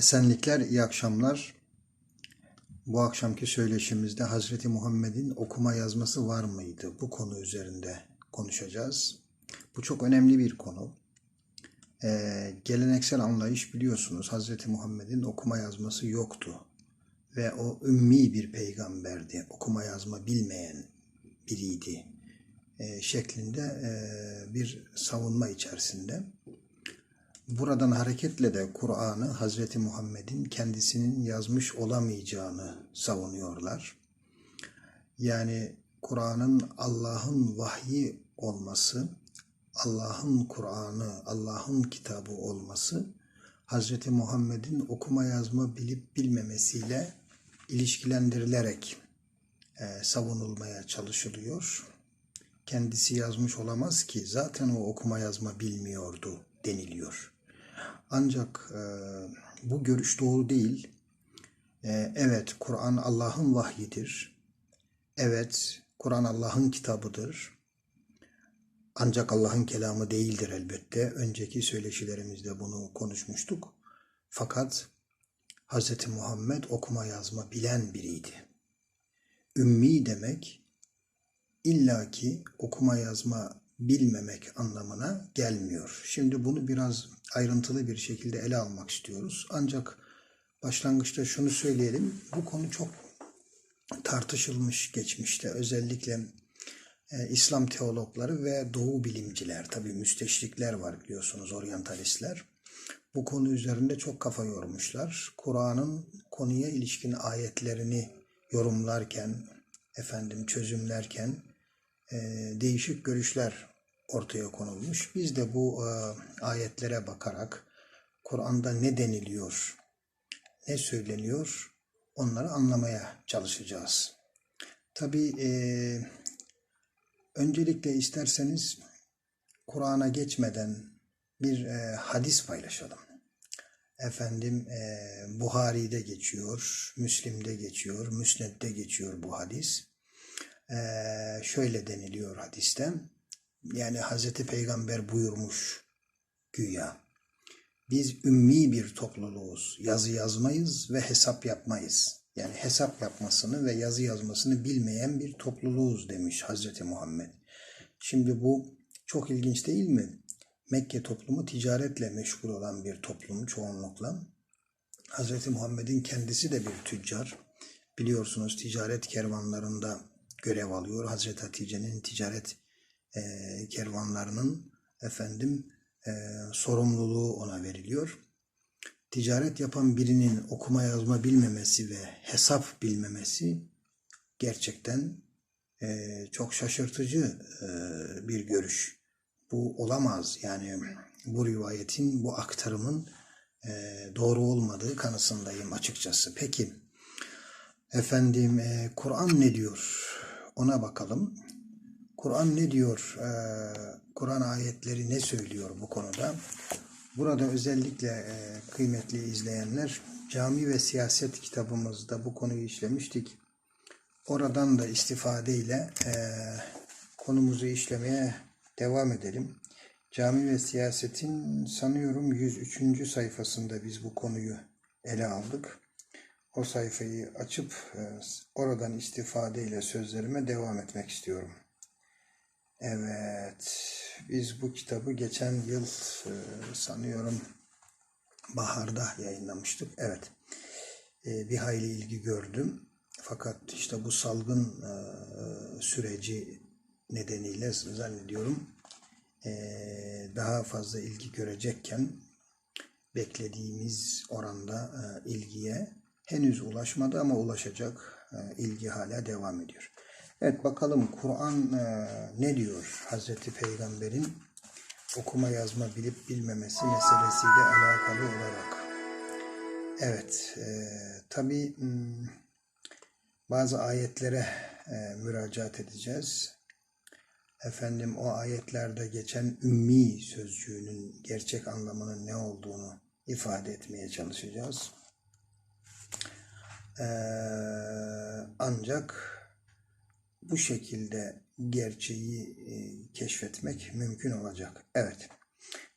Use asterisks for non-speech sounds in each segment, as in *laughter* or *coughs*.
Esenlikler, iyi akşamlar. Bu akşamki söyleşimizde Hazreti Muhammed'in okuma yazması var mıydı? Bu konu üzerinde konuşacağız. Bu çok önemli bir konu. Ee, geleneksel anlayış biliyorsunuz Hazreti Muhammed'in okuma yazması yoktu. Ve o ümmi bir peygamberdi. Okuma yazma bilmeyen biriydi. Ee, şeklinde e, bir savunma içerisinde. Buradan hareketle de Kur'an'ı Hazreti Muhammed'in kendisinin yazmış olamayacağını savunuyorlar. Yani Kur'an'ın Allah'ın vahyi olması, Allah'ın Kur'an'ı, Allah'ın kitabı olması Hazreti Muhammed'in okuma yazma bilip bilmemesiyle ilişkilendirilerek e, savunulmaya çalışılıyor. Kendisi yazmış olamaz ki zaten o okuma yazma bilmiyordu deniliyor. Ancak e, bu görüş doğru değil. E, evet Kur'an Allah'ın vahyidir. Evet Kur'an Allah'ın kitabıdır. Ancak Allah'ın kelamı değildir elbette. Önceki söyleşilerimizde bunu konuşmuştuk. Fakat Hz. Muhammed okuma yazma bilen biriydi. Ümmi demek illaki okuma yazma bilmemek anlamına gelmiyor. Şimdi bunu biraz ayrıntılı bir şekilde ele almak istiyoruz. Ancak başlangıçta şunu söyleyelim. Bu konu çok tartışılmış geçmişte. Özellikle e, İslam teologları ve Doğu bilimciler, tabii müsteşrikler var biliyorsunuz, oryantalistler. Bu konu üzerinde çok kafa yormuşlar. Kur'an'ın konuya ilişkin ayetlerini yorumlarken, efendim çözümlerken e, değişik görüşler ortaya konulmuş. Biz de bu e, ayetlere bakarak Kur'an'da ne deniliyor, ne söyleniyor onları anlamaya çalışacağız. Tabii e, öncelikle isterseniz Kur'an'a geçmeden bir e, hadis paylaşalım. Efendim e, Buhari'de geçiyor, Müslim'de geçiyor, Müsned'de geçiyor bu hadis. E, şöyle deniliyor hadiste. Yani Hazreti Peygamber buyurmuş güya. Biz ümmi bir topluluğuz. Yazı yazmayız ve hesap yapmayız. Yani hesap yapmasını ve yazı yazmasını bilmeyen bir topluluğuz demiş Hazreti Muhammed. Şimdi bu çok ilginç değil mi? Mekke toplumu ticaretle meşgul olan bir toplum çoğunlukla. Hazreti Muhammed'in kendisi de bir tüccar. Biliyorsunuz ticaret kervanlarında görev alıyor. Hazreti Hatice'nin ticaret e, kervanlarının efendim e, sorumluluğu ona veriliyor. Ticaret yapan birinin okuma yazma bilmemesi ve hesap bilmemesi gerçekten e, çok şaşırtıcı e, bir görüş. Bu olamaz. Yani bu rivayetin, bu aktarımın e, doğru olmadığı kanısındayım açıkçası. Peki, efendim e, Kur'an ne diyor? Ona bakalım. Kur'an ne diyor? Ee, Kur'an ayetleri ne söylüyor bu konuda? Burada özellikle e, kıymetli izleyenler Cami ve Siyaset kitabımızda bu konuyu işlemiştik. Oradan da istifadeyle e, konumuzu işlemeye devam edelim. Cami ve Siyaset'in sanıyorum 103. sayfasında biz bu konuyu ele aldık. O sayfayı açıp e, oradan istifadeyle sözlerime devam etmek istiyorum. Evet, biz bu kitabı geçen yıl e, sanıyorum baharda yayınlamıştık. Evet, e, bir hayli ilgi gördüm. Fakat işte bu salgın e, süreci nedeniyle zannediyorum daha fazla ilgi görecekken beklediğimiz oranda ilgiye henüz ulaşmadı ama ulaşacak ilgi hala devam ediyor. Evet bakalım Kur'an e, ne diyor Hazreti Peygamber'in okuma yazma bilip bilmemesi meselesiyle alakalı olarak. Evet e, tabi bazı ayetlere e, müracaat edeceğiz. Efendim o ayetlerde geçen ümmi sözcüğünün gerçek anlamının ne olduğunu ifade etmeye çalışacağız. Ee, ancak bu şekilde gerçeği e, keşfetmek mümkün olacak. Evet.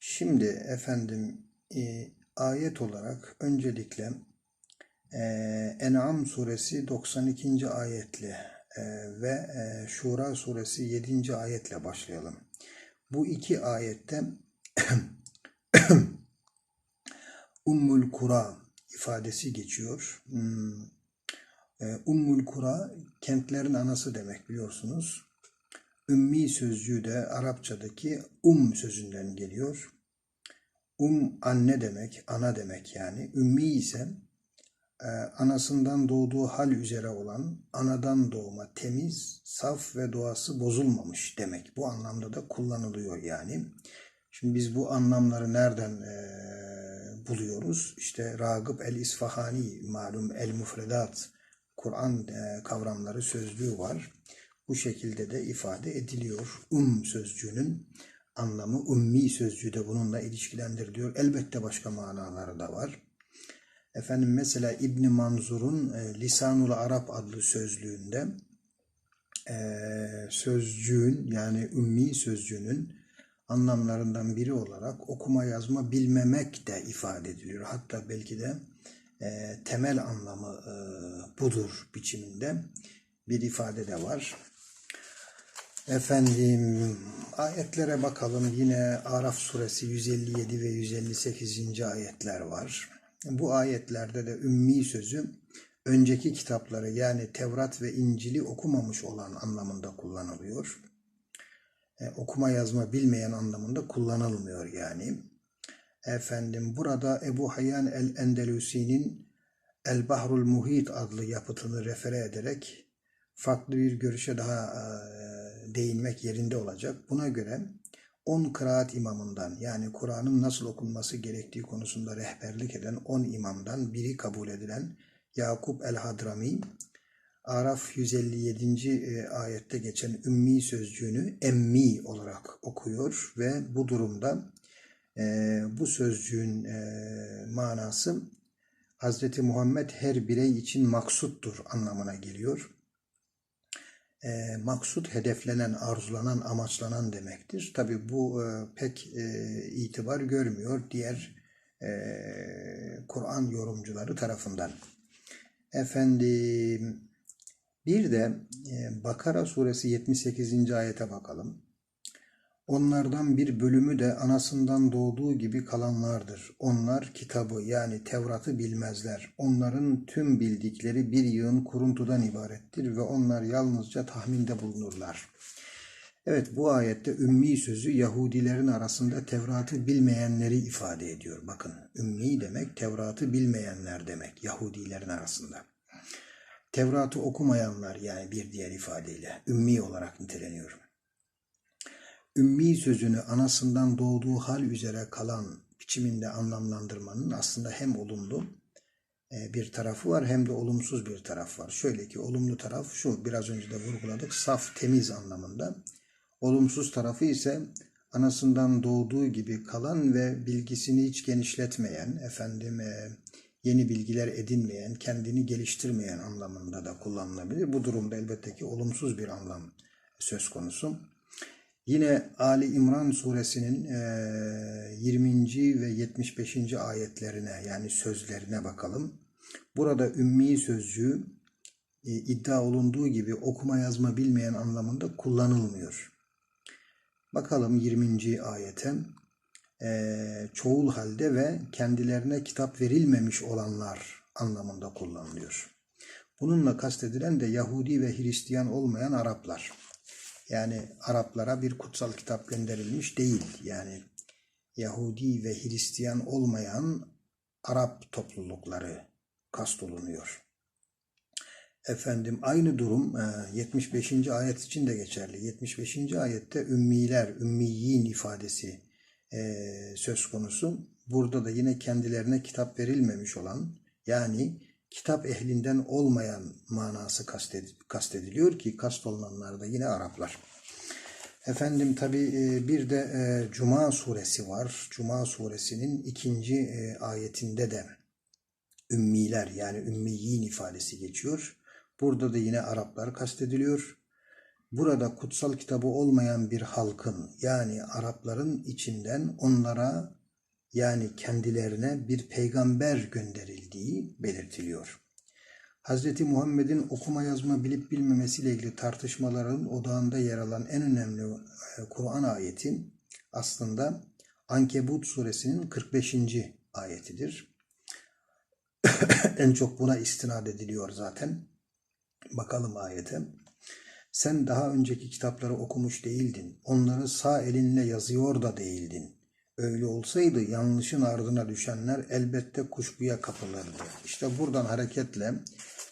Şimdi efendim e, ayet olarak öncelikle e, En'am suresi 92. ayetle e, ve e, Şura suresi 7. ayetle başlayalım. Bu iki ayette *coughs* Ummul Kura ifadesi geçiyor. Hmm. E, Ummul Kura kentlerin anası demek biliyorsunuz. Ümmi sözcüğü de Arapçadaki um sözünden geliyor. Um anne demek, ana demek yani. Ümmi ise e, anasından doğduğu hal üzere olan, anadan doğma, temiz, saf ve doğası bozulmamış demek. Bu anlamda da kullanılıyor yani. Şimdi biz bu anlamları nereden e, buluyoruz? İşte Ragıp el-İsfahani, malum el-Mufredat, Kur'an e, kavramları sözlüğü var. Bu şekilde de ifade ediliyor. Um sözcüğünün anlamı ummi sözcüğü de bununla ilişkilendiriliyor. Elbette başka manaları da var. Efendim mesela İbn Manzur'un e, Lisanul Arap adlı sözlüğünde e, sözcüğün yani ümmi sözcüğünün anlamlarından biri olarak okuma yazma bilmemek de ifade ediliyor. Hatta belki de temel anlamı budur biçiminde bir ifade de var. Efendim ayetlere bakalım. Yine Araf suresi 157 ve 158. ayetler var. Bu ayetlerde de ümmi sözü önceki kitapları yani Tevrat ve İncil'i okumamış olan anlamında kullanılıyor. E, okuma yazma bilmeyen anlamında kullanılmıyor yani. Efendim burada Ebu Hayyan el-Endelusi'nin El Bahrul Muhit adlı yapıtını refere ederek farklı bir görüşe daha e, değinmek yerinde olacak. Buna göre 10 kıraat imamından yani Kur'an'ın nasıl okunması gerektiği konusunda rehberlik eden 10 imamdan biri kabul edilen Yakup el-Hadrami Araf 157. e, ayette geçen ümmi sözcüğünü emmi olarak okuyor ve bu durumda e, bu sözcüğün manası Hazreti Muhammed her birey için maksuttur anlamına geliyor. E, maksut hedeflenen, arzulanan, amaçlanan demektir. Tabi bu e, pek e, itibar görmüyor diğer e, Kur'an yorumcuları tarafından. Efendim bir de e, Bakara suresi 78. ayete bakalım. Onlardan bir bölümü de anasından doğduğu gibi kalanlardır. Onlar kitabı yani Tevrat'ı bilmezler. Onların tüm bildikleri bir yığın kuruntudan ibarettir ve onlar yalnızca tahminde bulunurlar. Evet bu ayette ümmi sözü Yahudilerin arasında Tevrat'ı bilmeyenleri ifade ediyor. Bakın ümmi demek Tevrat'ı bilmeyenler demek Yahudilerin arasında. Tevrat'ı okumayanlar yani bir diğer ifadeyle ümmi olarak niteleniyor. Ümmi sözünü anasından doğduğu hal üzere kalan biçiminde anlamlandırmanın aslında hem olumlu e, bir tarafı var hem de olumsuz bir taraf var. Şöyle ki olumlu taraf şu biraz önce de vurguladık saf temiz anlamında. Olumsuz tarafı ise anasından doğduğu gibi kalan ve bilgisini hiç genişletmeyen, efendim e, yeni bilgiler edinmeyen, kendini geliştirmeyen anlamında da kullanılabilir. Bu durumda elbette ki olumsuz bir anlam söz konusu. Yine Ali İmran suresinin 20. ve 75. ayetlerine yani sözlerine bakalım. Burada ümmi sözcüğü iddia olunduğu gibi okuma yazma bilmeyen anlamında kullanılmıyor. Bakalım 20. ayete e, çoğul halde ve kendilerine kitap verilmemiş olanlar anlamında kullanılıyor. Bununla kastedilen de Yahudi ve Hristiyan olmayan Araplar. Yani Araplara bir kutsal kitap gönderilmiş değil. Yani Yahudi ve Hristiyan olmayan Arap toplulukları kastolunuyor. Efendim aynı durum 75. E, ayet için de geçerli. 75. ayette ümmiler, ümmiyin ifadesi e, söz konusu. Burada da yine kendilerine kitap verilmemiş olan yani kitap ehlinden olmayan manası kastediliyor ki kastolunanlar da yine Araplar. Efendim tabi e, bir de e, Cuma suresi var. Cuma suresinin ikinci e, ayetinde de ümmiler yani ümmiyin ifadesi geçiyor. Burada da yine Araplar kastediliyor. Burada kutsal kitabı olmayan bir halkın yani Arapların içinden onlara yani kendilerine bir peygamber gönderildiği belirtiliyor. Hz. Muhammed'in okuma yazma bilip bilmemesiyle ilgili tartışmaların odağında yer alan en önemli e, Kur'an ayeti aslında Ankebut suresinin 45. ayetidir. *coughs* en çok buna istinad ediliyor zaten. Bakalım ayete. Sen daha önceki kitapları okumuş değildin. Onları sağ elinle yazıyor da değildin. Öyle olsaydı yanlışın ardına düşenler elbette kuşkuya kapılırdı. İşte buradan hareketle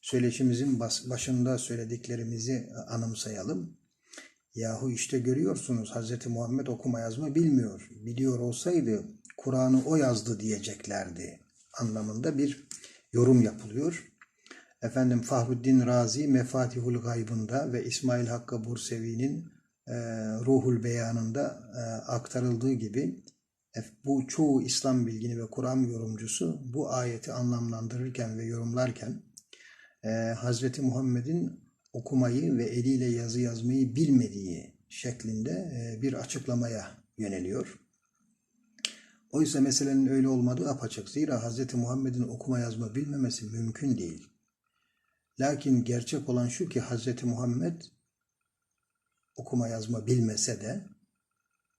söyleşimizin başında söylediklerimizi anımsayalım. Yahu işte görüyorsunuz Hz. Muhammed okuma yazma bilmiyor. Biliyor olsaydı Kur'an'ı o yazdı diyeceklerdi anlamında bir yorum yapılıyor. Efendim Fahruddin Razi Mefatihul Gayb'ında ve İsmail Hakkı Bursevi'nin e, Ruhul Beyanı'nda e, aktarıldığı gibi e, bu çoğu İslam bilgini ve Kur'an yorumcusu bu ayeti anlamlandırırken ve yorumlarken e, Hazreti Muhammed'in okumayı ve eliyle yazı yazmayı bilmediği şeklinde e, bir açıklamaya yöneliyor. Oysa meselenin öyle olmadığı apaçık. Zira Hz. Muhammed'in okuma yazma bilmemesi mümkün değil. Lakin gerçek olan şu ki Hz. Muhammed okuma yazma bilmese de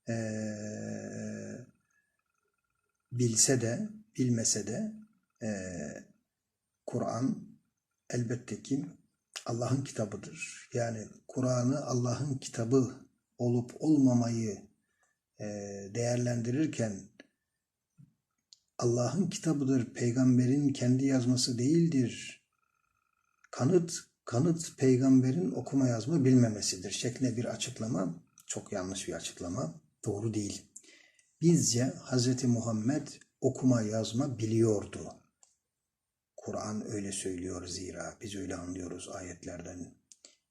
eee, bilse de bilmese de eee, Kur'an elbette ki Allah'ın kitabıdır. Yani Kur'an'ı Allah'ın kitabı olup olmamayı eee, değerlendirirken Allah'ın kitabıdır, peygamberin kendi yazması değildir. Kanıt, kanıt peygamberin okuma yazma bilmemesidir şeklinde bir açıklama çok yanlış bir açıklama, doğru değil. Bizce Hz. Muhammed okuma yazma biliyordu. Kur'an öyle söylüyor zira biz öyle anlıyoruz ayetlerden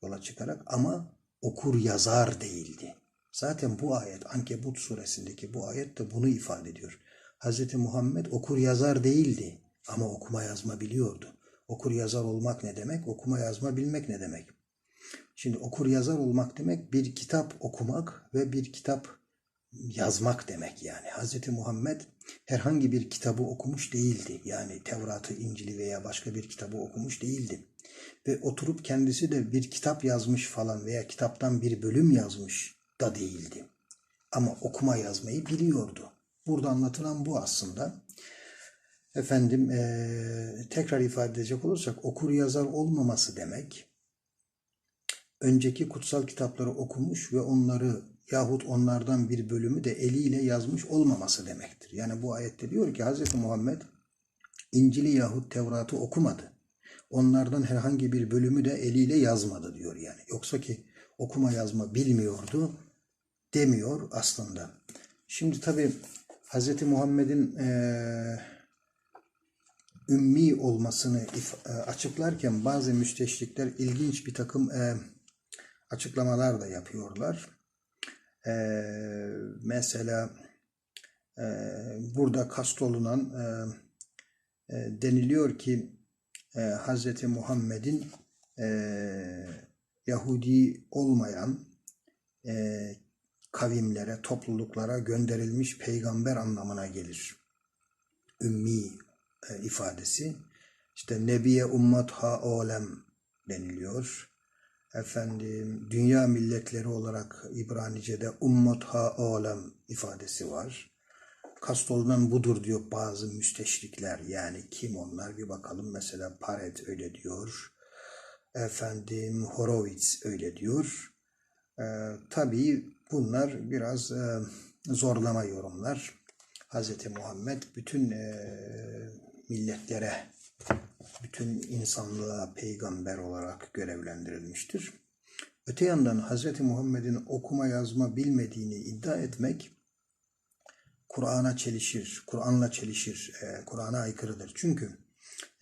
yola çıkarak ama okur yazar değildi. Zaten bu ayet Ankebut suresindeki bu ayet de bunu ifade ediyor. Hz. Muhammed okur yazar değildi ama okuma yazma biliyordu. Okur yazar olmak ne demek? Okuma yazma bilmek ne demek? Şimdi okur yazar olmak demek bir kitap okumak ve bir kitap yazmak demek yani. Hz. Muhammed herhangi bir kitabı okumuş değildi. Yani Tevrat'ı, İncil'i veya başka bir kitabı okumuş değildi. Ve oturup kendisi de bir kitap yazmış falan veya kitaptan bir bölüm yazmış da değildi. Ama okuma yazmayı biliyordu. Burada anlatılan bu aslında. Efendim eee, tekrar ifade edecek olursak okur yazar olmaması demek önceki kutsal kitapları okumuş ve onları yahut onlardan bir bölümü de eliyle yazmış olmaması demektir. Yani bu ayette diyor ki Hz. Muhammed İncil'i yahut Tevrat'ı okumadı. Onlardan herhangi bir bölümü de eliyle yazmadı diyor yani. Yoksa ki okuma yazma bilmiyordu demiyor aslında. Şimdi tabi Hz. Muhammed'in eee ümmi olmasını if- e, açıklarken bazı müsteşrikler ilginç bir takım e, açıklamalar da yapıyorlar. E, mesela e, burada kastolunan e, e, deniliyor ki e, Hz. Muhammed'in e, Yahudi olmayan e, kavimlere, topluluklara gönderilmiş peygamber anlamına gelir ümmi e, ifadesi. İşte Nebiye ummat ha olem deniliyor. Efendim dünya milletleri olarak İbranice'de ummat ha olem ifadesi var. Kastolunan budur diyor bazı müsteşrikler. Yani kim onlar bir bakalım. Mesela Paret öyle diyor. Efendim Horowitz öyle diyor. Ee, tabii bunlar biraz e, zorlama yorumlar. Hz. Muhammed bütün e, milletlere, bütün insanlığa peygamber olarak görevlendirilmiştir. Öte yandan Hz. Muhammed'in okuma yazma bilmediğini iddia etmek Kur'an'a çelişir, Kur'an'la çelişir, e, Kur'an'a aykırıdır. Çünkü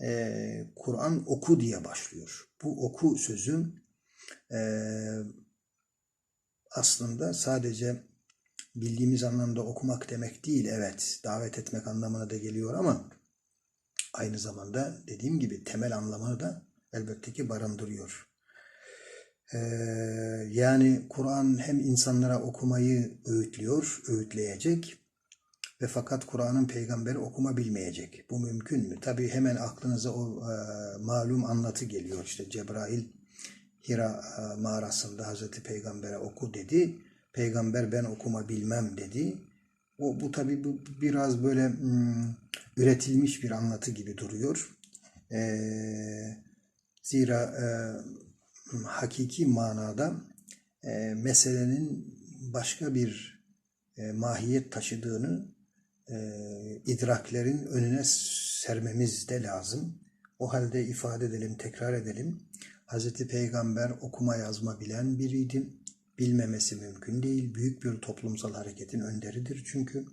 e, Kur'an oku diye başlıyor. Bu oku sözü e, aslında sadece bildiğimiz anlamda okumak demek değil. Evet, davet etmek anlamına da geliyor ama aynı zamanda dediğim gibi temel anlamını da elbette ki barındırıyor. Ee, yani Kur'an hem insanlara okumayı öğütlüyor, öğütleyecek ve fakat Kur'an'ın peygamberi okuma bilmeyecek. Bu mümkün mü? Tabii hemen aklınıza o e, malum anlatı geliyor. İşte Cebrail Hira e, mağarasında Hazreti Peygamber'e oku dedi. Peygamber ben okuma bilmem dedi. O bu tabii bu biraz böyle hmm, üretilmiş bir anlatı gibi duruyor. Ee, zira e, hakiki manada e, meselenin başka bir e, mahiyet taşıdığını e, idraklerin önüne sermemiz de lazım. O halde ifade edelim, tekrar edelim. Hazreti Peygamber okuma yazma bilen biriydi. Bilmemesi mümkün değil. Büyük bir toplumsal hareketin önderidir çünkü.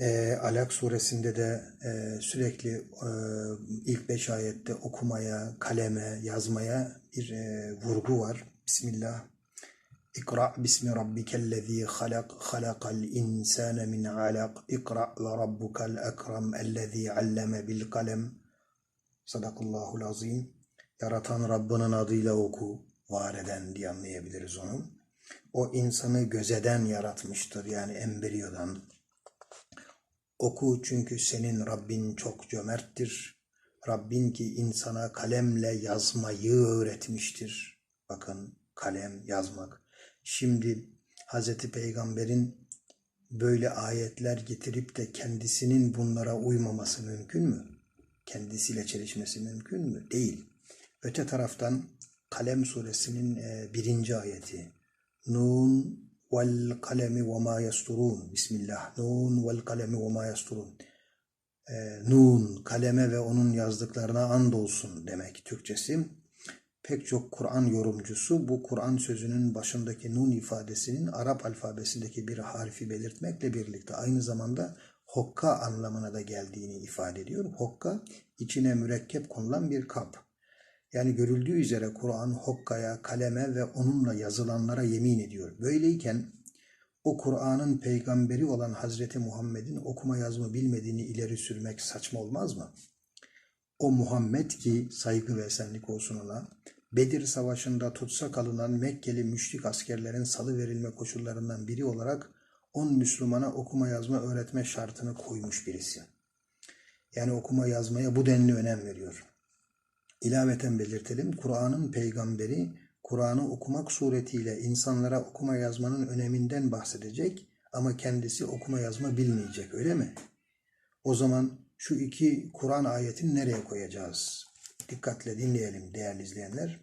E, Alak suresinde de e, sürekli e, ilk beş ayette okumaya, kaleme, yazmaya bir e, vurgu var. Bismillah. İkra bismi rabbikellezî halak halakal insâne min alak İkra ve rabbukal ekrem ellezî alleme bil kalem Sadakallahul azim Yaratan Rabbinin adıyla oku var eden diye anlayabiliriz onu. O insanı gözeden yaratmıştır yani embriyodan. Oku çünkü senin Rabbin çok cömerttir. Rabbin ki insana kalemle yazmayı öğretmiştir. Bakın kalem yazmak. Şimdi Hazreti Peygamber'in böyle ayetler getirip de kendisinin bunlara uymaması mümkün mü? Kendisiyle çelişmesi mümkün mü? Değil. Öte taraftan Kalem suresinin e, birinci ayeti. Nun vel kalemi ve ma yasturun. Bismillah. Nun vel kalemi ve ma yasturun. E, nun, kaleme ve onun yazdıklarına andolsun demek Türkçesi. Pek çok Kur'an yorumcusu bu Kur'an sözünün başındaki nun ifadesinin Arap alfabesindeki bir harfi belirtmekle birlikte aynı zamanda hokka anlamına da geldiğini ifade ediyor. Hokka içine mürekkep konulan bir kap. Yani görüldüğü üzere Kur'an hokkaya, kaleme ve onunla yazılanlara yemin ediyor. Böyleyken o Kur'an'ın peygamberi olan Hazreti Muhammed'in okuma yazma bilmediğini ileri sürmek saçma olmaz mı? O Muhammed ki saygı ve esenlik olsun ona, Bedir Savaşı'nda tutsak alınan Mekkeli müşrik askerlerin salı verilme koşullarından biri olarak on Müslümana okuma yazma öğretme şartını koymuş birisi. Yani okuma yazmaya bu denli önem veriyor. İlaveten belirtelim, Kur'an'ın peygamberi Kur'an'ı okumak suretiyle insanlara okuma yazmanın öneminden bahsedecek ama kendisi okuma yazma bilmeyecek öyle mi? O zaman şu iki Kur'an ayetini nereye koyacağız? Dikkatle dinleyelim değerli izleyenler.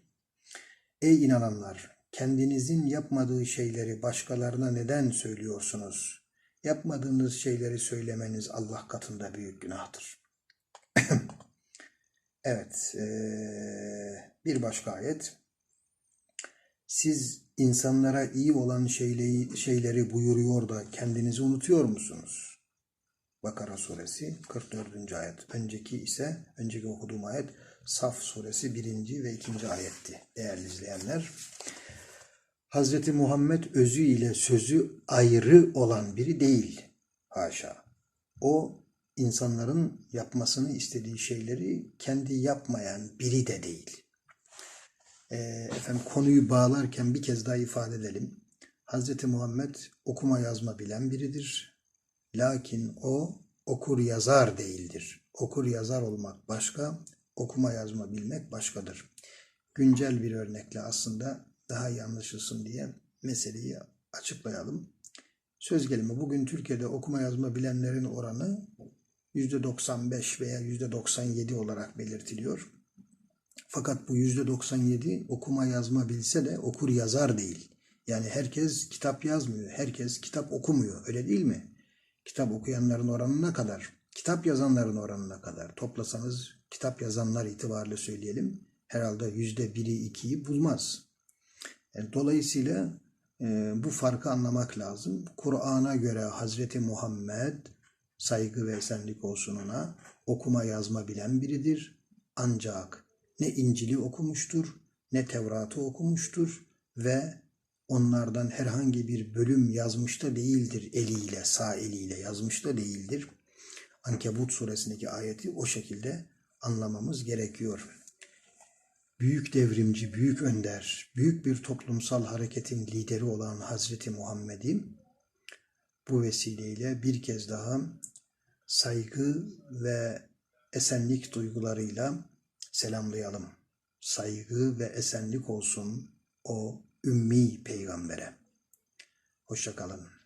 Ey inananlar! Kendinizin yapmadığı şeyleri başkalarına neden söylüyorsunuz? Yapmadığınız şeyleri söylemeniz Allah katında büyük günahtır. *clears throat* evet, ee, bir başka ayet. Siz insanlara iyi olan şeyleri, şeyleri buyuruyor da kendinizi unutuyor musunuz? Bakara suresi 44. ayet. Önceki ise, önceki okuduğum ayet Saf suresi 1. ve 2. ayetti değerli izleyenler. Hazreti Muhammed özü ile sözü ayrı olan biri değil. Haşa. O insanların yapmasını istediği şeyleri kendi yapmayan biri de değil. Ee, efendim konuyu bağlarken bir kez daha ifade edelim. Hazreti Muhammed okuma yazma bilen biridir. Lakin o okur yazar değildir. Okur yazar olmak başka, okuma yazma bilmek başkadır. Güncel bir örnekle aslında daha iyi anlaşılsın diye meseleyi açıklayalım. Söz gelimi bugün Türkiye'de okuma yazma bilenlerin oranı %95 veya %97 olarak belirtiliyor. Fakat bu %97 okuma yazma bilse de okur yazar değil. Yani herkes kitap yazmıyor, herkes kitap okumuyor. Öyle değil mi? Kitap okuyanların oranı ne kadar? Kitap yazanların oranına kadar. Toplasanız kitap yazanlar itibariyle söyleyelim. Herhalde yüzde biri ikiyi bulmaz. Yani dolayısıyla e, bu farkı anlamak lazım. Kur'an'a göre Hazreti Muhammed saygı ve esenlik olsun ona okuma yazma bilen biridir. Ancak ne İncil'i okumuştur ne Tevrat'ı okumuştur ve onlardan herhangi bir bölüm yazmış da değildir eliyle, sağ eliyle yazmış da değildir. Ankebut suresindeki ayeti o şekilde anlamamız gerekiyor. Büyük devrimci, büyük önder, büyük bir toplumsal hareketin lideri olan Hazreti Muhammed'i bu vesileyle bir kez daha saygı ve esenlik duygularıyla selamlayalım. Saygı ve esenlik olsun o ümmi peygambere. Hoşçakalın.